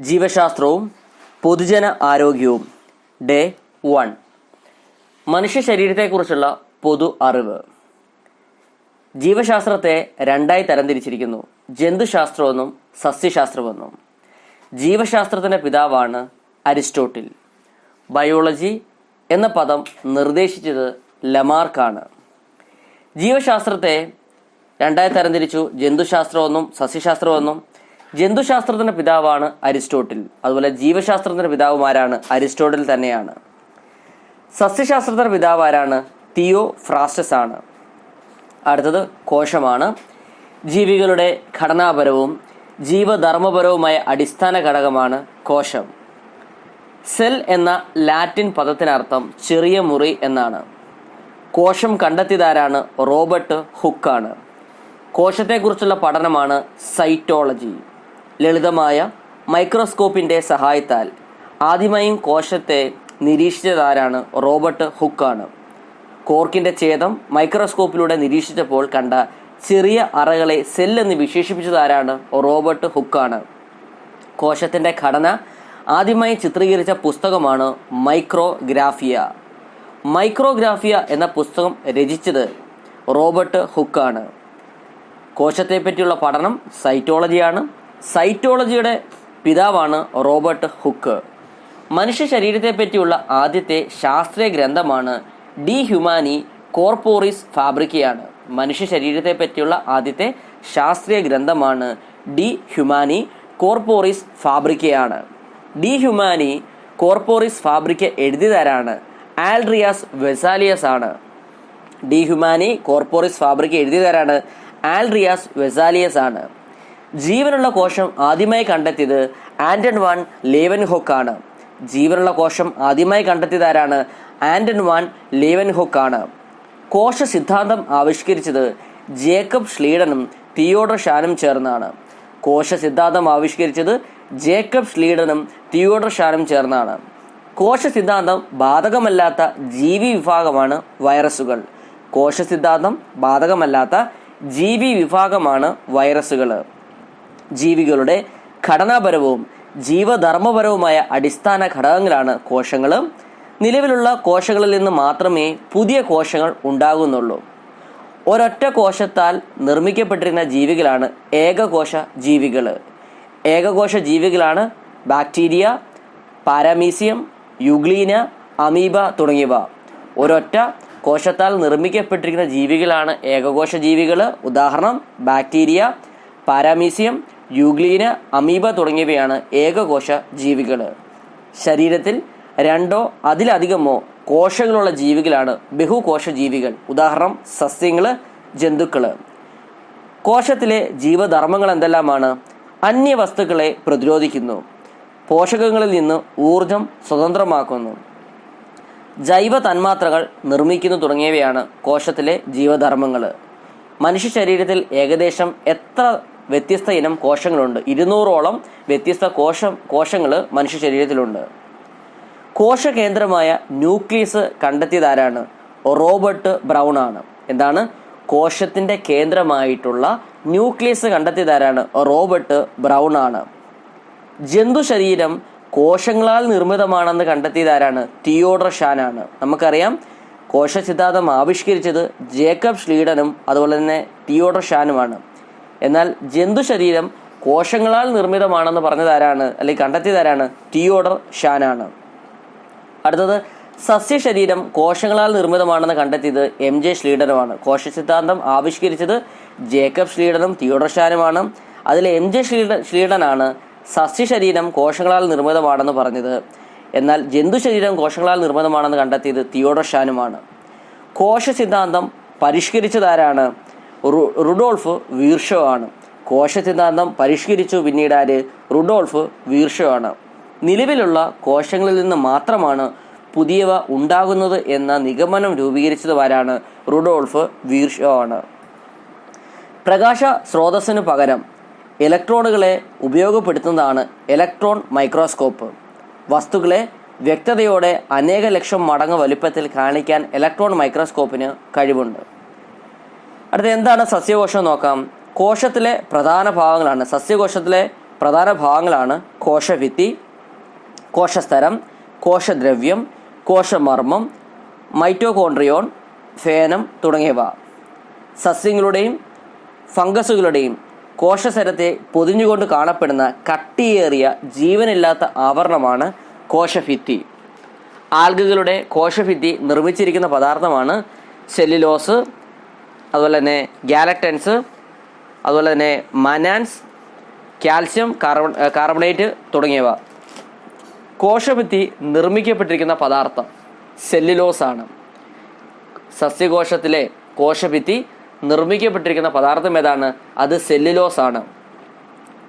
ജീവശാസ്ത്രവും പൊതുജന ആരോഗ്യവും. Day one. മനുഷ്യ ശരീരത്തെക്കുറിച്ചുള്ള പൊതു അറിവ്. ജീവശാസ്ത്രത്തെ രണ്ടായി തരംതിരിച്ചിരിക്കുന്നു. ജന്തുശാസ്ത്രമെന്നും സസ്യശാസ്ത്രമെന്നും. ജീവശാസ്ത്രത്തിന്റെ പിതാവാണ് അരിസ്റ്റോട്ടിൽ. ബയോളജി എന്ന പദം നിർദ്ദേശിച്ചത് ലമാർക്കാണ്. ജീവശാസ്ത്രത്തെ രണ്ടായി തരംതിരിച്ചു. ജന്തുശാസ്ത്രമെന്നും സസ്യശാസ്ത്രമെന്നും ജന്തുശാസ്ത്രത്തിന്റെ പിതാവാണ് അരിസ്റ്റോട്ടിൽ. അതുപോലെ ജീവശാസ്ത്രത്തിന്റെ പിതാവുമാരാണ് അരിസ്റ്റോട്ടിൽ തന്നെയാണ്. സസ്യശാസ്ത്രത്തിന്റെ പിതാവ് ആരാണ് തിയോ ഫ്രാസ്റ്റസ് ആണ്. അടുത്തത് കോശമാണ്. ജീവികളുടെ ഘടനാപരവും ജീവധർമ്മപരവുമായ അടിസ്ഥാന ഘടകമാണ് കോശം. സെൽ എന്ന ലാറ്റിൻ പദത്തിനർത്ഥം ചെറിയ മുറി എന്നാണ്. കോശം കണ്ടെത്തിയതാരാണ്? റോബർട്ട് ഹുക്കാണ്. കോശത്തെക്കുറിച്ചുള്ള പഠനമാണ് സൈറ്റോളജി. ലളിതമായ മൈക്രോസ്കോപ്പിന്റെ സഹായത്താൽ. ആദ്യമായും കോശത്തെ നിരീക്ഷിച്ചതാരാണ്? റോബർട്ട് ഹുക്കാണ്. കോർക്കിന്റെ ഛേദം മൈക്രോസ്കോപ്പിലൂടെ നിരീക്ഷിച്ചപ്പോൾ കണ്ട ചെറിയ അറകളെ സെല്ലെന്ന് വിശേഷിപ്പിച്ചതാരാണ്? റോബർട്ട് ഹുക്കാണ്. കോശത്തിന്റെ ഘടന ആദ്യമായി ചിത്രീകരിച്ച പുസ്തകമാണ് മൈക്രോഗ്രാഫിയ. മൈക്രോഗ്രാഫിയ എന്ന പുസ്തകം രചിച്ചത് റോബർട്ട് ഹുക്കാണ്. കോശത്തെപ്പറ്റിയുള്ള പഠനം സൈറ്റോളജിയാണ്. സൈറ്റോളജിയുടെ പിതാവാണ് റോബർട്ട് ഹുക്ക്. മനുഷ്യ ശരീരത്തെ പറ്റിയുള്ള ആദ്യത്തെ ശാസ്ത്രീയ ഗ്രന്ഥമാണ് ഡി ഹ്യൂമാനി കോർപോറിസ് ഫാബ്രിക്കയാണ്. മനുഷ്യ ശരീരത്തെ പറ്റിയുള്ള ആദ്യത്തെ ശാസ്ത്രീയ ഗ്രന്ഥമാണ് ഡി ഹ്യൂമാനി കോർപോറിസ് ഫാബ്രിക്കയാണ്. ഡി ഹ്യൂമാനി കോർപോറിസ് ഫാബ്രിക്ക എഴുതിയതാരാണ്? ആൽഡ്രിയാസ് വെസാലിയസ് ആണ്. ഡി ഹ്യൂമാനി കോർപോറിസ് ഫാബ്രിക്ക എഴുതിയതാരാണ്? ആൽഡ്രിയാസ് വെസാലിയസ് ആണ്. ജീവനുള്ള കോശം ആദ്യമായി കണ്ടെത്തിയത് ആൻഡൻ വാൻ ലേവൻഹോക്ക് ആണ് ജീവനുള്ള കോശം ആദ്യമായി കണ്ടെത്തിയത് ആരാണ്? ആൻഡൻ വാൻ ലേവൻഹോക്ക് ആണ് കോശ സിദ്ധാന്തം ആവിഷ്കരിച്ചത് ജേക്കബ് ഷ്ലീഡനും തിയോഡർ ഷാനും ചേർന്നാണ്. കോശ സിദ്ധാന്തം ആവിഷ്കരിച്ചത് ജേക്കബ് ഷ്ലീഡനും തിയോഡർ ഷാനും ചേർന്നാണ്. കോശ സിദ്ധാന്തം ബാധകമല്ലാത്ത ജീവി വിഭാഗമാണ് വൈറസുകൾ. കോശ സിദ്ധാന്തം ബാധകമല്ലാത്ത ജീവി വിഭാഗമാണ് വൈറസുകൾ ജീവികളുടെ ഘടനാപരവും ജീവധർമ്മപരവുമായ അടിസ്ഥാന ഘടകങ്ങളാണ് കോശങ്ങൾ നിലവിലുള്ള കോശങ്ങളിൽ നിന്ന് മാത്രമേ പുതിയ കോശങ്ങൾ ഉണ്ടാകുന്നുള്ളൂ. ഒരൊറ്റ കോശത്താൽ നിർമ്മിക്കപ്പെട്ടിരുന്ന ജീവികളാണ് ഏകകോശ ജീവികൾ ഏകകോശ ജീവികളാണ് ബാക്ടീരിയ പാരാമീസിയം യുഗ്ലീന അമീബ തുടങ്ങിയവ. ഒരൊറ്റ കോശത്താൽ നിർമ്മിക്കപ്പെട്ടിരിക്കുന്ന ജീവികളാണ് ഏകകോശ ജീവികൾ ഉദാഹരണം ബാക്ടീരിയ പാരാമീസിയം യുഗ്ലീന അമീബ തുടങ്ങിയവയാണ് ഏകകോശ ജീവികൾ ശരീരത്തിൽ രണ്ടോ അതിലധികമോ കോശങ്ങളുള്ള ജീവികളാണ് ബഹുകോശ ജീവികൾ. ഉദാഹരണം സസ്യങ്ങൾ ജന്തുക്കൾ കോശത്തിലെ ജീവധർമ്മങ്ങൾ എന്തെല്ലാമാണ്? അന്യവസ്തുക്കളെ പ്രതിരോധിക്കുന്നു. പോഷകങ്ങളിൽ നിന്ന് ഊർജം സ്വതന്ത്രമാക്കുന്നു. ജൈവ തന്മാത്രകൾ നിർമ്മിക്കുന്നു തുടങ്ങിയവയാണ് കോശത്തിലെ ജീവധർമ്മങ്ങൾ മനുഷ്യ ശരീരത്തിൽ ഏകദേശം എത്ര വ്യത്യസ്ത ഇനം കോശങ്ങളുണ്ട്. ഇരുന്നൂറോളം വ്യത്യസ്ത കോശം കോശങ്ങൾ മനുഷ്യ ശരീരത്തിലുണ്ട്. കോശകേന്ദ്രമായ ന്യൂക്ലിയസ് കണ്ടെത്തിയതാരാണ്? റോബർട്ട് ബ്രൗൺ ആണ്. എന്താണ്? കോശത്തിന്റെ കേന്ദ്രമായിട്ടുള്ള ന്യൂക്ലിയസ് കണ്ടെത്തിയതാരാണ്? റോബർട്ട് ബ്രൗൺ ആണ്. ജന്തു ശരീരം കോശങ്ങളാൽ നിർമ്മിതമാണെന്ന് കണ്ടെത്തിയതാരാണ്? തിയോഡർ ഷാനാണ് നമുക്കറിയാം കോശ സിദ്ധാന്തം ആവിഷ്കരിച്ചത് ജേക്കബ് ഷ്ലീഡനും അതുപോലെ തന്നെ തിയോഡർ ഷാനുമാണ്. എന്നാൽ ജന്തു ശരീരം കോശങ്ങളാൽ നിർമ്മിതമാണെന്ന് പറഞ്ഞതാരാണ്? അല്ലെങ്കിൽ കണ്ടെത്തിയതാരാണ്? തിയോഡർ ഷാനാണ്. അടുത്തത് സസ്യശരീരം കോശങ്ങളാൽ നിർമ്മിതമാണെന്ന് കണ്ടെത്തിയത് എം ജെ ശ്ലീഡനുമാണ് കോശ സിദ്ധാന്തം ആവിഷ്കരിച്ചത് ജേക്കബ് ശ്ലീഡനും തിയോഡർ ഷാനുമാണ്. അതിൽ എം ജെ ശ്ലീഡ ശ്ലീഡനാണ് സസ്യശരീരം കോശങ്ങളാൽ നിർമ്മിതമാണെന്ന് പറഞ്ഞത്. എന്നാൽ ജന്തു ശരീരം കോശങ്ങളാൽ നിർമ്മിതമാണെന്ന് കണ്ടെത്തിയത് തിയോഡർ ഷാനുമാണ്. കോശ സിദ്ധാന്തം പരിഷ്കരിച്ചതാരാണ്? റുഡോൾഫ് വീർഷോ ആണ് കോശ സിദ്ധാന്തം പരിഷ്കരിച്ചു പിന്നീട് ആര് റുഡോൾഫ് വീർഷോ ആണ് നിലവിലുള്ള കോശങ്ങളിൽ നിന്ന് മാത്രമാണ് പുതിയവ ഉണ്ടാകുന്നത് എന്ന നിഗമനം രൂപീകരിച്ചതുമാരാണ് റുഡോൾഫ് വീർഷോ ആണ് പ്രകാശ സ്രോതസ്സിനു പകരം ഇലക്ട്രോണുകളെ ഉപയോഗപ്പെടുത്തുന്നതാണ് ഇലക്ട്രോൺ മൈക്രോസ്കോപ്പ്. വസ്തുക്കളെ വ്യക്തതയോടെ അനേക ലക്ഷം മടങ്ങ് വലുപ്പത്തിൽ കാണിക്കാൻ ഇലക്ട്രോൺ മൈക്രോസ്കോപ്പിന് കഴിവുണ്ട്. അടുത്ത എന്താണ് സസ്യകോശം നോക്കാം. കോശത്തിലെ പ്രധാന ഭാഗങ്ങളാണ്. സസ്യകോശത്തിലെ പ്രധാന ഭാഗങ്ങളാണ് കോശഭിത്തി കോശസ്തരം കോശദ്രവ്യം കോശമർമ്മം മൈറ്റോകോൺട്രിയോൺ ഫേനം തുടങ്ങിയവ. സസ്യങ്ങളുടെയും ഫംഗസുകളുടെയും കോശസരത്തെ പൊതിഞ്ഞുകൊണ്ട് കാണപ്പെടുന്ന കട്ടിയേറിയ ജീവനില്ലാത്ത ആവരണമാണ് കോശഭിത്തി ആൽഗകളുടെ കോശഭിത്തി നിർമ്മിച്ചിരിക്കുന്ന പദാർത്ഥമാണ് സെല്ലുലോസ് അതുപോലെ തന്നെ ഗാലക്ടൻസ് അതുപോലെ തന്നെ മനാൻസ് കാൽസ്യം കാർബൺ കാർബണേറ്റ് തുടങ്ങിയവ. കോശഭിത്തി നിർമ്മിക്കപ്പെട്ടിരിക്കുന്ന പദാർത്ഥം സെല്ലുലോസാണ്. സസ്യകോശത്തിലെ കോശഭിത്തി നിർമ്മിക്കപ്പെട്ടിരിക്കുന്ന പദാർത്ഥം ഏതാണ്? അത് സെല്ലുലോസാണ്.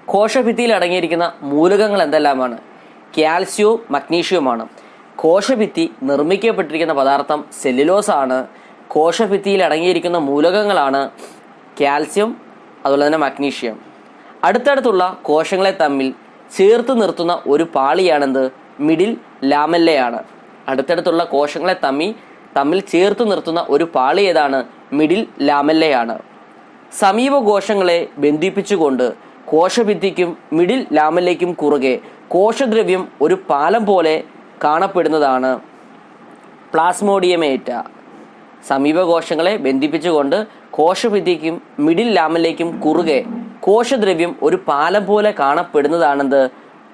കോശഭിത്തിയിൽ അടങ്ങിയിരിക്കുന്ന മൂലകങ്ങൾ എന്തെല്ലാമാണ്? കാൽസ്യവും മഗ്നീഷ്യവുമാണ്. കോശഭിത്തി നിർമ്മിക്കപ്പെട്ടിരിക്കുന്ന പദാർത്ഥം സെല്ലുലോസാണ്. കോശഭിത്തിയിൽ അടങ്ങിയിരിക്കുന്ന മൂലകങ്ങളാണ് കാൽസ്യം അതുപോലെ തന്നെ മഗ്നീഷ്യം. അടുത്തടുത്തുള്ള കോശങ്ങളെ തമ്മിൽ ചേർത്ത് നിർത്തുന്ന ഒരു പാളിയാണെന്ത്? മിഡിൽ ലാമെല്ലയാണ്. അടുത്തടുത്തുള്ള കോശങ്ങളെ തമ്മിൽ തമ്മിൽ ചേർത്ത് നിർത്തുന്ന ഒരു പാളി ഏതാണ്? മിഡിൽ ലാമെല്ലയാണ്. സമീപ കോശങ്ങളെ ബന്ധിപ്പിച്ചുകൊണ്ട് കോശഭിത്തിക്കും മിഡിൽ ലാമല്ലേക്കും കുറുകെ കോശദ്രവ്യം ഒരു പാലം പോലെ കാണപ്പെടുന്നതാണ് പ്ലാസ്മോഡിയമേറ്റ. സമീപ കോശങ്ങളെ ബന്ധിപ്പിച്ചുകൊണ്ട് കോശഭിത്തിക്കും മിഡിൽ ലാമിലേക്കും കുറുകെ കോശദ്രവ്യം ഒരു പാലം പോലെ കാണപ്പെടുന്നതാണെന്ത്?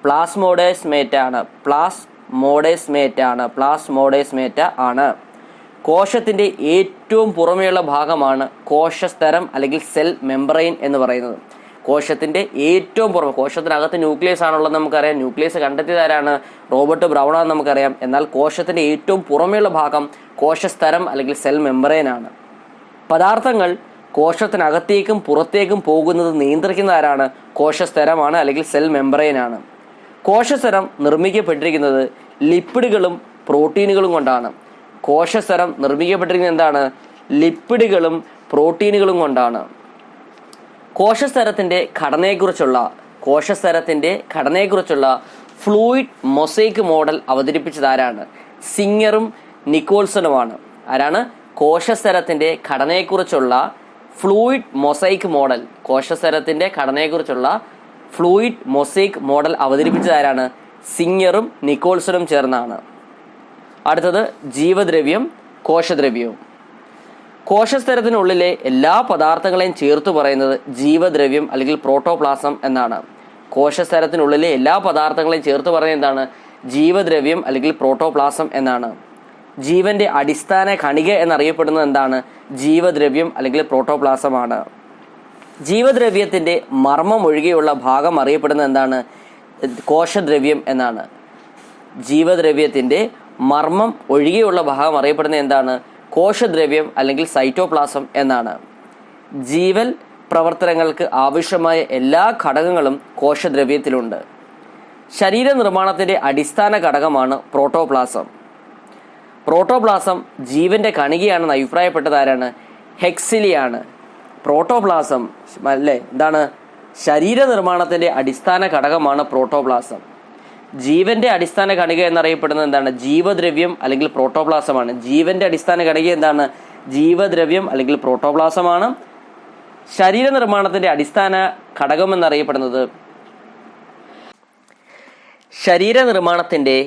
പ്ലാസ്മോഡേസ്മേറ്റ ആണ് പ്ലാസ് മോഡേസ്മേറ്റ ആണ്. പ്ലാസ് മോഡേസ്മേറ്റ ആണ് കോശത്തിന്റെ ഏറ്റവും പുറമെയുള്ള ഭാഗമാണ് കോശസ്തരം അല്ലെങ്കിൽ സെൽ മെമ്പറൈൻ എന്ന് പറയുന്നത്. കോശത്തിന്റെ ഏറ്റവും പുറമെ കോശത്തിനകത്ത് ന്യൂക്ലിയസ് ആണുള്ളത് നമുക്കറിയാം. ന്യൂക്ലിയസ് കണ്ടെത്തിയതാരാണ് റോബർട്ട് ബ്രൗൺ ആണെന്ന് നമുക്കറിയാം. എന്നാൽ കോശത്തിന്റെ ഏറ്റവും പുറമെയുള്ള ഭാഗം കോശസ്തരം അല്ലെങ്കിൽ സെൽ മെമ്പറേനാണ് പദാർത്ഥങ്ങൾ കോശത്തിനകത്തേക്കും പുറത്തേക്കും പോകുന്നത് നിയന്ത്രിക്കുന്ന ആരാണ്? കോശസ്തരമാണ് അല്ലെങ്കിൽ സെൽ മെമ്പറൈൻ ആണ്. കോശസ്തരം നിർമ്മിക്കപ്പെട്ടിരിക്കുന്നത് ലിപ്പിഡുകളും പ്രോട്ടീനുകളും കൊണ്ടാണ്. കോശസ്തരം നിർമ്മിക്കപ്പെട്ടിരിക്കുന്നത് എന്താണ്? ലിപ്പിഡുകളും പ്രോട്ടീനുകളും കൊണ്ടാണ്. കോശസ്തരത്തിന്റെ ഘടനയെക്കുറിച്ചുള്ള കോശസ്തരത്തിന്റെ ഘടനയെക്കുറിച്ചുള്ള ഫ്ലൂയിഡ് മൊസൈക്ക് മോഡൽ അവതരിപ്പിച്ചത് ആരാണ്? സിംഗറും നിക്കോൾസണുമാണ്. ആരാണ്? കോശസ്തരത്തിന്റെ ഘടനയെക്കുറിച്ചുള്ള ഫ്ലൂയിഡ് മൊസൈക്ക് മോഡൽ. കോശസ്തരത്തിന്റെ ഘടനയെക്കുറിച്ചുള്ള ഫ്ലൂയിഡ് മൊസൈക്ക് മോഡൽ അവതരിപ്പിച്ചത് ആരാണ്? സിംഗറും നിക്കോൾസണും ചേർന്നാണ്. അടുത്തത് ജീവദ്രവ്യം കോശദ്രവ്യവും കോശസ്തരത്തിനുള്ളിലെ എല്ലാ പദാർത്ഥങ്ങളെയും ചേർത്ത് പറയുന്നത് ജീവദ്രവ്യം അല്ലെങ്കിൽ പ്രോട്ടോപ്ലാസം എന്നാണ്. കോശസ്തരത്തിനുള്ളിലെ എല്ലാ പദാർത്ഥങ്ങളെയും ചേർത്ത് പറയുന്നത് എന്താണ്? ജീവദ്രവ്യം അല്ലെങ്കിൽ പ്രോട്ടോപ്ലാസം എന്നാണ്. ജീവന്റെ അടിസ്ഥാന കണിക എന്നറിയപ്പെടുന്നത് എന്താണ്? ജീവദ്രവ്യം അല്ലെങ്കിൽ പ്രോട്ടോപ്ലാസമാണ്. ജീവദ്രവ്യത്തിന്റെ മർമ്മം ഒഴികെയുള്ള ഭാഗം അറിയപ്പെടുന്നത് എന്താണ്? കോശദ്രവ്യം എന്നാണ്. ജീവദ്രവ്യത്തിന്റെ മർമ്മം ഒഴികെയുള്ള ഭാഗം അറിയപ്പെടുന്നത് എന്താണ്? കോശദ്രവ്യം അല്ലെങ്കിൽ സൈറ്റോപ്ലാസം എന്നാണ്. ജീവൽ പ്രവർത്തനങ്ങൾക്ക് ആവശ്യമായ എല്ലാ ഘടകങ്ങളും കോശദ്രവ്യത്തിലുണ്ട്. ശരീര നിർമ്മാണത്തിന്റെ അടിസ്ഥാന ഘടകമാണ് പ്രോട്ടോപ്ലാസം. പ്രോട്ടോപ്ലാസം ജീവന്റെ കണികയാണെന്ന് അഭിപ്രായപ്പെട്ടതാരാണ് ഹെക്സിലിയാണ്. പ്രോട്ടോപ്ലാസം അല്ലേ? എന്താണ്? ശരീര നിർമ്മാണത്തിന്റെ അടിസ്ഥാന ഘടകമാണ് പ്രോട്ടോപ്ലാസം. ജീവന്റെ അടിസ്ഥാന ഘടക എന്നറിയപ്പെടുന്നത് എന്താണ്? ജീവദ്രവ്യം അല്ലെങ്കിൽ പ്രോട്ടോപ്ലാസമാണ് ജീവന്റെ അടിസ്ഥാന ഘടക എന്താണ്? ജീവദ്രവ്യം അല്ലെങ്കിൽ പ്രോട്ടോപ്ലാസമാണ് ശരീര നിർമ്മാണത്തിന്റെ അടിസ്ഥാന ഘടകം എന്നറിയപ്പെടുന്നത് ശരീര നിർമ്മാണത്തിന്റെ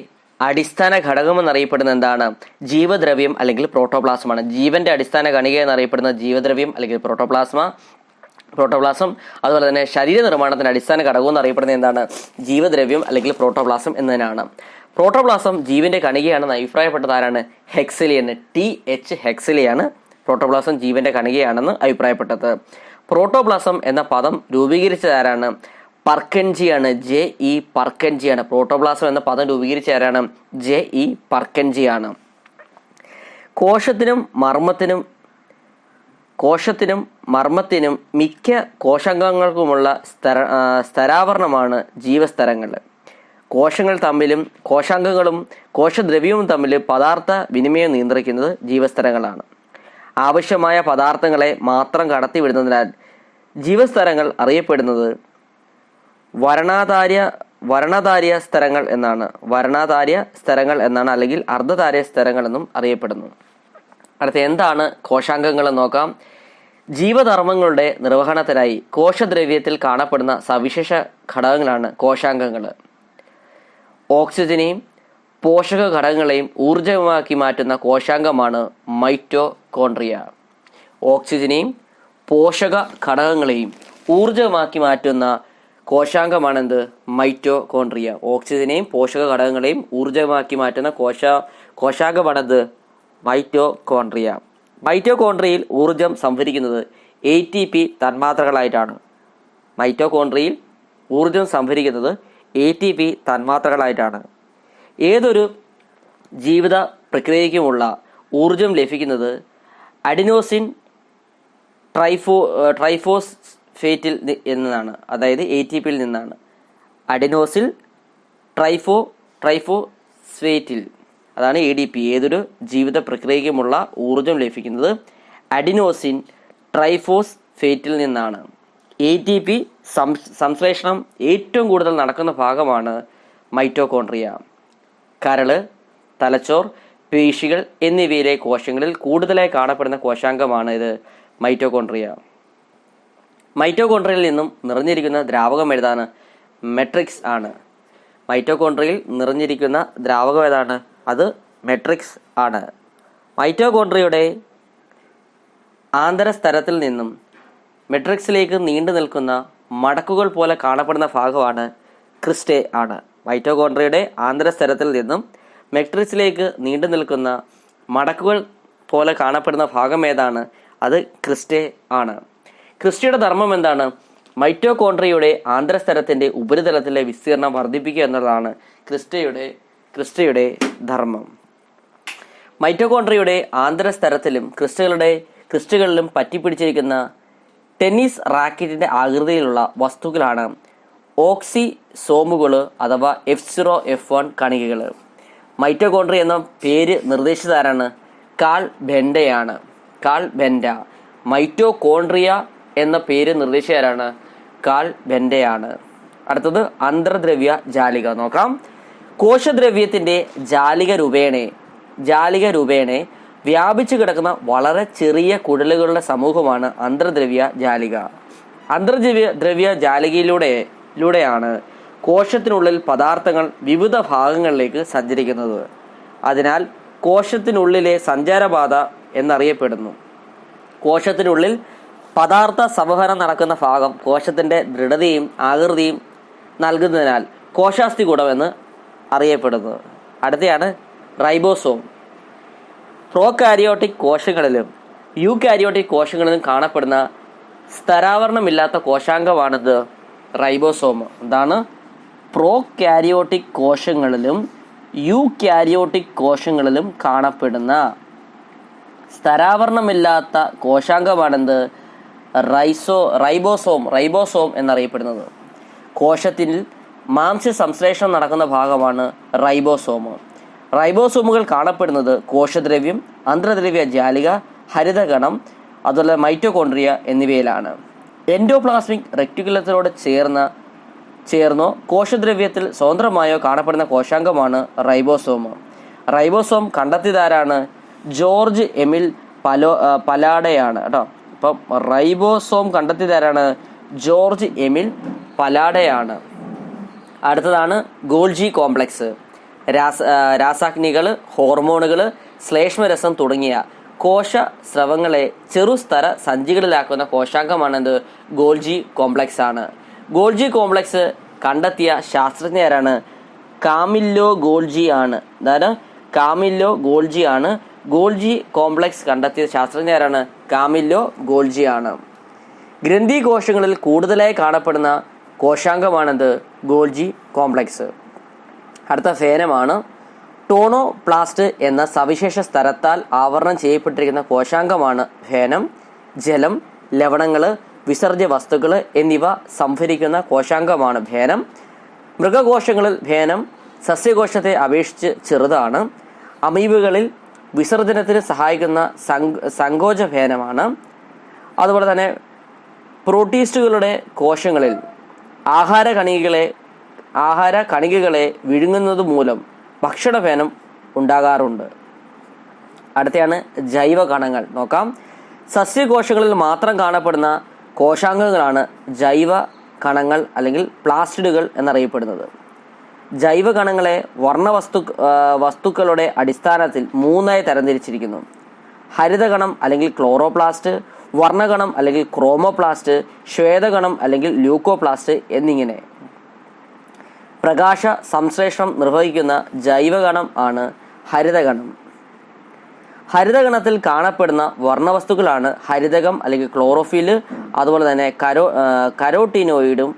അടിസ്ഥാന ഘടകം എന്നറിയപ്പെടുന്നത് എന്താണ്? ജീവദ്രവ്യം അല്ലെങ്കിൽ പ്രോട്ടോപ്ലാസമാണ് ജീവന്റെ അടിസ്ഥാന കണിക എന്നറിയപ്പെടുന്ന ജീവദ്രവ്യം അല്ലെങ്കിൽ പ്രോട്ടോപ്ലാസ്മ പ്രോട്ടോപ്ലാസം അതുപോലെ തന്നെ ശരീര നിർമ്മാണത്തിന്റെ അടിസ്ഥാന ഘടകം എന്നറിയപ്പെടുന്നത് എന്താണ്? ജീവദ്രവ്യം അല്ലെങ്കിൽ പ്രോട്ടോപ്ലാസം എന്നതിനാണ്. പ്രോട്ടോപ്ലാസം ജീവന്റെ കണികയാണെന്ന് അഭിപ്രായപ്പെട്ടത് ആരാണ്? ഹെക്സിലിയൻ. ടി എച്ച് ഹെക്സിലിയാണ് പ്രോട്ടോപ്ലാസം ജീവന്റെ കണികയാണെന്ന് അഭിപ്രായപ്പെട്ടത്. പ്രോട്ടോപ്ലാസം എന്ന പദം രൂപീകരിച്ചത് ആരാണ്? പർക്കൻജിയാണ്. ജെ ഇ പർക്കൻജിയാണ്. പ്രോട്ടോപ്ലാസം എന്ന പദം രൂപീകരിച്ച ആരാണ്? J E പർക്കൻജിയാണ്. കോശത്തിനും മർമ്മത്തിനും കോശത്തിനും മർമ്മത്തിനും മിക്ക കോശാംഗങ്ങൾക്കുമുള്ള സ്തര സ്ഥരാവരണമാണ് ജീവസ്തരങ്ങൾ. കോശങ്ങൾ തമ്മിലും കോശാംഗങ്ങളും കോശദ്രവ്യവും തമ്മിൽ പദാർത്ഥ വിനിമയം നിയന്ത്രിക്കുന്നത് ജീവസ്തരങ്ങളാണ്. ആവശ്യമായ പദാർത്ഥങ്ങളെ മാത്രം കടത്തിവിടുന്നതിനാൽ ജീവസ്തരങ്ങൾ അറിയപ്പെടുന്നത് വരണാധാര്യ വരണധാര്യ സ്ഥലങ്ങൾ എന്നാണ്. വരണാധാര്യ സ്ഥലങ്ങൾ എന്നാണ് അല്ലെങ്കിൽ അർദ്ധധാര്യ സ്ഥലങ്ങൾ എന്നും അറിയപ്പെടുന്നു. അടുത്ത എന്താണ് കോശാംഗങ്ങൾ നോക്കാം. ജീവധർമ്മങ്ങളുടെ നിർവഹണത്തിനായി കോശദ്രവ്യത്തിൽ കാണപ്പെടുന്ന സവിശേഷ ഘടകങ്ങളാണ് കോശാംഗങ്ങൾ ഓക്സിജനെയും പോഷക ഘടകങ്ങളെയും ഊർജമാക്കി മാറ്റുന്ന കോശാംഗമാണ് മൈറ്റോകോൺട്രിയ ഓക്സിജനെയും പോഷക ഘടകങ്ങളെയും ഊർജമാക്കി മാറ്റുന്ന കോശാംഗമാണെന്ത്? മൈറ്റോകോൺട്രിയ ഓക്സിജനെയും പോഷക ഘടകങ്ങളെയും ഊർജമാക്കി മാറ്റുന്ന കോശ കോശാംഗമാണെന്ത്? മൈറ്റോകോൺട്രിയ മൈറ്റോകോൺട്രിയയിൽ ഊർജം സംഭരിക്കുന്നത് എ ടി പി തന്മാത്രകളായിട്ടാണ്. മൈറ്റോകോൺട്രിയയിൽ ഊർജം സംഭരിക്കുന്നത് എ ടി പി തന്മാത്രകളായിട്ടാണ്. ഏതൊരു ജീവിത പ്രക്രിയയ്ക്കുമുള്ള ഊർജം ലഭിക്കുന്നത് അഡിനോസിൻ ട്രൈഫോ ട്രൈഫോസ് ഫേറ്റിൽ നിന്നാണ്. അതായത് എ ടി പിയിൽ നിന്നാണ്. അഡിനോസിൽ ട്രൈഫോ ട്രൈഫോ സ്വേറ്റിൽ അതാണ് എ ഡി പി ഏതൊരു ജീവിത പ്രക്രിയയ്ക്കുമുള്ള ഊർജം ലഭിക്കുന്നത് അഡിനോസിൻ ട്രൈഫോസ് ഫേറ്റിൽ നിന്നാണ്. എ ടി പി സംശ്ലേഷണം ഏറ്റവും കൂടുതൽ നടക്കുന്ന ഭാഗമാണ് മൈറ്റോകോൺട്രിയ കരൾ തലച്ചോർ പേശികൾ എന്നിവയിലെ കോശങ്ങളിൽ കൂടുതലായി കാണപ്പെടുന്ന കോശാംഗമാണ് ഇത് മൈറ്റോകോൺട്രിയ മൈറ്റോകോൺട്രിയയിൽ നിന്നും നിറഞ്ഞിരിക്കുന്ന ദ്രാവകം എഴുതാണ് മെട്രിക്സ് ആണ്. മൈറ്റോകോൺട്രിയയിൽ നിറഞ്ഞിരിക്കുന്ന ദ്രാവകം ഏതാണ്? അത് മെട്രിക്സ് ആണ്. മൈറ്റോകോൺട്രിയയുടെ ആന്തരസ്തരത്തിൽ നിന്നും മെട്രിക്സിലേക്ക് നീണ്ടു നിൽക്കുന്ന മടക്കുകൾ പോലെ കാണപ്പെടുന്ന ഭാഗമാണ് ക്രിസ്റ്റേ ആണ്. മൈറ്റോകോൺട്രിയയുടെ ആന്തരസ്തരത്തിൽ നിന്നും മെട്രിക്സിലേക്ക് നീണ്ടു നിൽക്കുന്ന മടക്കുകൾ പോലെ കാണപ്പെടുന്ന ഭാഗം ഏതാണ്? അത് ക്രിസ്റ്റേ ആണ്. ക്രിസ്റ്റയുടെ ധർമ്മം എന്താണ്? മൈറ്റോകോൺട്രിയയുടെ ആന്തരസ്തരത്തിന്റെ ഉപരിതലത്തിലെ വിസ്തീർണം വർദ്ധിപ്പിക്കുക എന്നതാണ് ക്രിസ്റ്റയുടെ ക്രിസ്റ്റയുടെ ധർമ്മം. മൈറ്റോകോൺട്രിയയുടെ ആന്തരസ്തരത്തിലും ക്രിസ്റ്റുകളുടെ ക്രിസ്റ്റുകളിലും പറ്റിപ്പിടിച്ചിരിക്കുന്ന ടെന്നീസ് റാക്കറ്റിന്റെ ആകൃതിയിലുള്ള വസ്തുക്കളാണ് ഓക്സി സോമുകൾ അഥവാ എഫ് സീറോ എഫ് വൺ കണികകൾ. മൈറ്റോകോൺട്രി എന്ന പേര് നിർദ്ദേശിച്ചതാരാണ്? കാൾ ബെൻഡയാണ്. Carl Benda. മൈറ്റോകോൺട്രിയ എന്ന പേര് നിർദ്ദേശിച്ചതാരാണ്? കാൾ ബെൻഡയാണ്. അടുത്തത് അന്തർദ്രവ്യ ജാലിക. നോക്കാം. കോശദ്രവ്യത്തിന്റെ ജാലിക രൂപേണെ ജാലിക രൂപേണെ വ്യാപിച്ചു കിടക്കുന്ന വളരെ ചെറിയ കുടലുകളുടെ സമൂഹമാണ് അന്തർദ്രവ്യ ജാലിക. അന്തർദ്രവ്യ ദ്രവ്യ ജാലികയിലൂടെ ലൂടെയാണ് കോശത്തിനുള്ളിൽ പദാർത്ഥങ്ങൾ വിവിധ ഭാഗങ്ങളിലേക്ക് സഞ്ചരിക്കുന്നത്. അതിനാൽ കോശത്തിനുള്ളിലെ സഞ്ചാരപാത എന്നറിയപ്പെടുന്നു. കോശത്തിനുള്ളിൽ പദാർത്ഥ സംവഹനം നടക്കുന്ന ഭാഗം കോശത്തിന്റെ ദൃഢതയും ആകൃതിയും നൽകുന്നതിനാൽ കോശാസ്തി എന്ന് അറിയപ്പെടുന്നു. അടുത്തയാണ് റൈബോസോം. പ്രോകാരിയോട്ടിക് കോശങ്ങളിലും യൂകാരിയോട്ടിക് കോശങ്ങളിലും കാണപ്പെടുന്ന സ്ഥരാവരണമില്ലാത്ത കോശാംഗമാണിത് റൈബോസോം. എന്താണ്? പ്രോകാരിയോട്ടിക് കോശങ്ങളിലും യൂകാരിയോട്ടിക് കോശങ്ങളിലും കാണപ്പെടുന്ന സ്ഥരാവരണമില്ലാത്ത കോശാംഗമാണെന്ത്? റൈസോ റൈബോസോം റൈബോസോം എന്നറിയപ്പെടുന്നത്. കോശത്തിൽ മാംസ്യ സംശ്ലേഷണം നടക്കുന്ന ഭാഗമാണ് റൈബോസോം റൈബോസോമുകൾ കാണപ്പെടുന്നത് കോശദ്രവ്യം അന്തർദ്രവ്യ ജാലിക ഹരിതഗണം അതുപോലെ മൈറ്റോകോൺട്രിയ എന്നിവയിലാണ്. എൻഡോപ്ലാസ്മിക് റെക്ടിക്കുലത്തിനോട് ചേർന്ന ചേർന്നോ കോശദ്രവ്യത്തിൽ സ്വതന്ത്രമായോ കാണപ്പെടുന്ന കോശാംഗമാണ് റൈബോസോം റൈബോസോം കണ്ടെത്തിയതാരാണ്? ജോർജ് എമിൽ പലോ പലാഡയാണ്. കേട്ടോ. അപ്പം റൈബോസോം കണ്ടെത്തിയതാരാണ്? ജോർജ് എമിൽ പലാഡയാണ്. അടുത്തതാണ് ഗോൾജി കോംപ്ലക്സ്. രാസ രാസാഗ്നികൾ ഹോർമോണുകൾ ശ്ലേഷ്മരസം തുടങ്ങിയ കോശ സ്രവങ്ങളെ ചെറുസ്തര സഞ്ചികളിലാക്കുന്ന കോശാംഗമാണെന്ത്? ഗോൾജി കോംപ്ലക്സ് ആണ് ഗോൾജി കോംപ്ലക്സ് കണ്ടെത്തിയ ശാസ്ത്രജ്ഞരാണ് കാമില്ലോ ഗോൾജി ആണ്. അതായത് കാമില്ലോ ഗോൾജി ആണ്. ഗോൾജി കോംപ്ലക്സ് കണ്ടെത്തിയ ശാസ്ത്രജ്ഞരാണ് കാമില്ലോ ഗോൾജി ആണ്. ഗ്രന്ഥി കോശങ്ങളിൽ കൂടുതലായി കാണപ്പെടുന്ന കോശാംഗമാണെന്ത്? Golgi complex. അടുത്ത ഫേനമാണ് ടോണോപ്ലാസ്റ്റ് എന്ന സവിശേഷ സ്ഥലത്താൽ ആവരണം ചെയ്യപ്പെട്ടിരിക്കുന്ന കോശാംഗമാണ് ഫേനം ജലം ലവണങ്ങൾ വിസർജ്യ വസ്തുക്കൾ എന്നിവ സംഭരിക്കുന്ന കോശാംഗമാണ് ഭേനം മൃഗകോശങ്ങളിൽ ഭേനം സസ്യകോശത്തെ അപേക്ഷിച്ച് ചെറുതാണ്. അമീബുകളിൽ വിസർജനത്തിന് സഹായിക്കുന്ന സങ്ക സങ്കോച ഭേനമാണ് അതുപോലെ തന്നെ പ്രോട്ടീസ്റ്റുകളുടെ കോശങ്ങളിൽ ആഹാര കണികകളെ ആഹാര കണികകളെ വിഴുങ്ങുന്നത് മൂലം ഭക്ഷണഫേനം ഉണ്ടാകാറുണ്ട്. അടുത്തയാണ് ജൈവ കണങ്ങൾ നോക്കാം. സസ്യകോശങ്ങളിൽ മാത്രം കാണപ്പെടുന്ന കോശാംഗങ്ങളാണ് ജൈവ കണങ്ങൾ അല്ലെങ്കിൽ പ്ലാസ്റ്റിഡുകൾ എന്നറിയപ്പെടുന്നത്. ജൈവ കണങ്ങളെ വർണ വസ്തു വസ്തുക്കളുടെ അടിസ്ഥാനത്തിൽ മൂന്നായി തരംതിരിച്ചിരിക്കുന്നു. ഹരിതകണം അല്ലെങ്കിൽ ക്ലോറോപ്ലാസ്റ്റ് വർണകണം അല്ലെങ്കിൽ ക്രോമോപ്ലാസ്റ്റ് ശ്വേതഗണം അല്ലെങ്കിൽ ല്യൂക്കോപ്ലാസ്റ്റ് എന്നിങ്ങനെ. പ്രകാശ സംശ്ലേഷണം നിർവഹിക്കുന്ന ജൈവഗണം ആണ് ഹരിതഗണം ഹരിതഗണത്തിൽ കാണപ്പെടുന്ന വർണവസ്തുക്കളാണ് ഹരിതകം അല്ലെങ്കിൽ ക്ലോറോഫിൽ അതുപോലെ തന്നെ കരോ കരോട്ടിനോയിഡും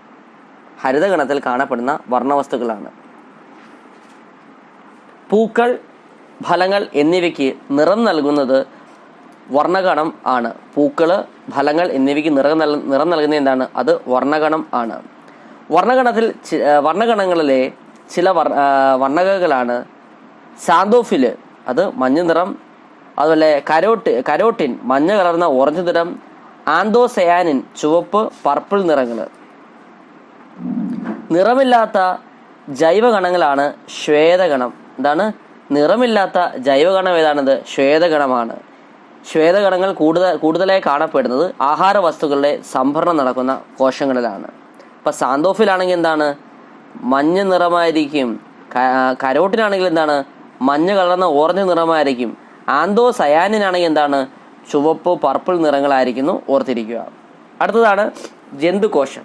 ഹരിതഗണത്തിൽ കാണപ്പെടുന്ന വർണവസ്തുക്കളാണ്. പൂക്കൾ ഫലങ്ങൾ എന്നിവയ്ക്ക് നിറം നൽകുന്നത് വർണകണം ആണ്. പൂക്കൾ ഫലങ്ങൾ എന്നിവയ്ക്ക് നിറം നൽ നിറം നൽകുന്ന എന്താണ്? അത് വർണഗണം ആണ്. വർണഗണത്തിൽ വർണഗണങ്ങളിലെ ചില വർ- വർണകകളാണ് സാന്തോഫിൽ അത് മഞ്ഞ നിറം അതുപോലെ കരോട്ടി കരോട്ടിൻ മഞ്ഞ കലർന്ന ഓറഞ്ച് നിറം ആന്തോസയാനിൻ ചുവപ്പ് പർപ്പിൾ നിറങ്ങൾ നിറമില്ലാത്ത ജൈവഗണങ്ങളാണ് ശ്വേതഗണം. എന്താണ്? നിറമില്ലാത്ത ജൈവഗണം ഏതാണത്? ശ്വേതഗണമാണ്. ശ്വേതഗണങ്ങൾ കൂടുതൽ കൂടുതലായി കാണപ്പെടുന്നത് ആഹാര വസ്തുക്കളുടെ സംഭരണം നടക്കുന്ന കോശങ്ങളിലാണ്. ഇപ്പം സാന്തോഫിലാണെങ്കിൽ എന്താണ്? മഞ്ഞ നിറമായിരിക്കും. കരോട്ടിനാണെങ്കിൽ എന്താണ്? മഞ്ഞ കലർന്ന ഓറഞ്ച് നിറമായിരിക്കും. ആന്തോ സയാനിനാണെങ്കിൽ എന്താണ്? ചുവപ്പ് പർപ്പിൾ നിറങ്ങളായിരിക്കുന്നു ഓർത്തിരിക്കുക. അടുത്തതാണ് ജന്തുകോശം.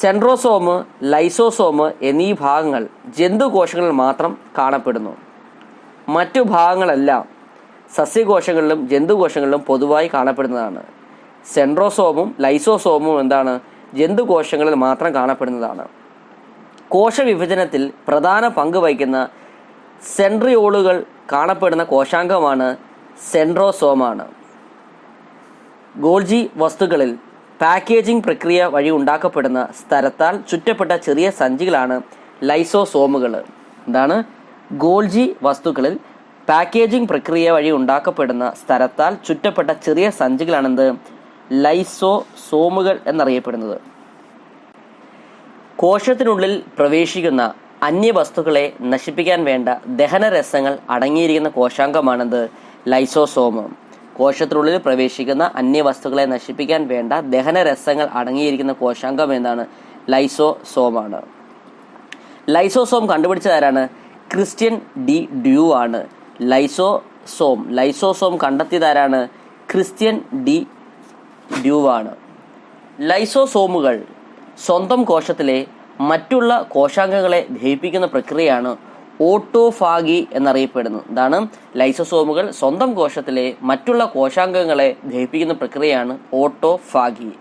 സെൻട്രോസോമ് ലൈസോസോമ് എന്നീ ഭാഗങ്ങൾ ജന്തുകോശങ്ങളിൽ മാത്രം കാണപ്പെടുന്നു. മറ്റു ഭാഗങ്ങളെല്ലാം സസ്യകോശങ്ങളിലും ജന്തുകോശങ്ങളിലും പൊതുവായി കാണപ്പെടുന്നതാണ്. സെൻട്രോസോമും ലൈസോസോമും എന്താണ്? ജന്തുകോശങ്ങളിൽ മാത്രം കാണപ്പെടുന്നതാണ്. കോശവിഭജനത്തിൽ പ്രധാന പങ്ക് വഹിക്കുന്ന സെൻട്രിയോളുകൾ കാണപ്പെടുന്ന കോശാംഗമാണ് സെൻട്രോസോമാണ്. ഗോൾജി വസ്തുക്കളിൽ പാക്കേജിംഗ് പ്രക്രിയ വഴി ഉണ്ടാക്കപ്പെടുന്ന സ്ഥലത്താൽ ചുറ്റപ്പെട്ട ചെറിയ സഞ്ചികളാണ് ലൈസോസോമുകൾ എന്താണ്? ഗോൾജി വസ്തുക്കളിൽ പാക്കേജിംഗ് പ്രക്രിയ വഴി ഉണ്ടാക്കപ്പെടുന്ന സ്ഥലത്താൽ ചുറ്റപ്പെട്ട ചെറിയ സഞ്ചികളാണെന്ത്? ലൈസോ സോമുകൾ എന്നറിയപ്പെടുന്നത്. കോശത്തിനുള്ളിൽ പ്രവേശിക്കുന്ന അന്യവസ്തുക്കളെ നശിപ്പിക്കാൻ വേണ്ട ദഹനരസങ്ങൾ അടങ്ങിയിരിക്കുന്ന കോശാംഗമാണെന്ത്? ലൈസോസോമം. കോശത്തിനുള്ളിൽ പ്രവേശിക്കുന്ന അന്യവസ്തുക്കളെ നശിപ്പിക്കാൻ വേണ്ട ദഹനരസങ്ങൾ അടങ്ങിയിരിക്കുന്ന കോശാംഗം എന്താണ് ലൈസോസോമാണ്. ലൈസോസോം കണ്ടുപിടിച്ചതാരാണ് ക്രിസ്ത്യൻ ഡി ഡ്യൂ ആണ്. ലൈസോസോം. ലൈസോസോം കണ്ടെത്തിയതാരാണ്? ക്രിസ്ത്യൻ ഡി ഡ്യൂവാണ്. ലൈസോസോമുകൾ സ്വന്തം കോശത്തിലെ മറ്റുള്ള കോശാംഗങ്ങളെ ദഹിപ്പിക്കുന്ന പ്രക്രിയയാണ് ഓട്ടോഫാഗി എന്നറിയപ്പെടുന്നത് ഇതാണ് ലൈസോസോമുകൾ സ്വന്തം കോശത്തിലെ മറ്റുള്ള കോശാംഗങ്ങളെ ദഹിപ്പിക്കുന്ന പ്രക്രിയയാണ് ഓട്ടോഫാഗി.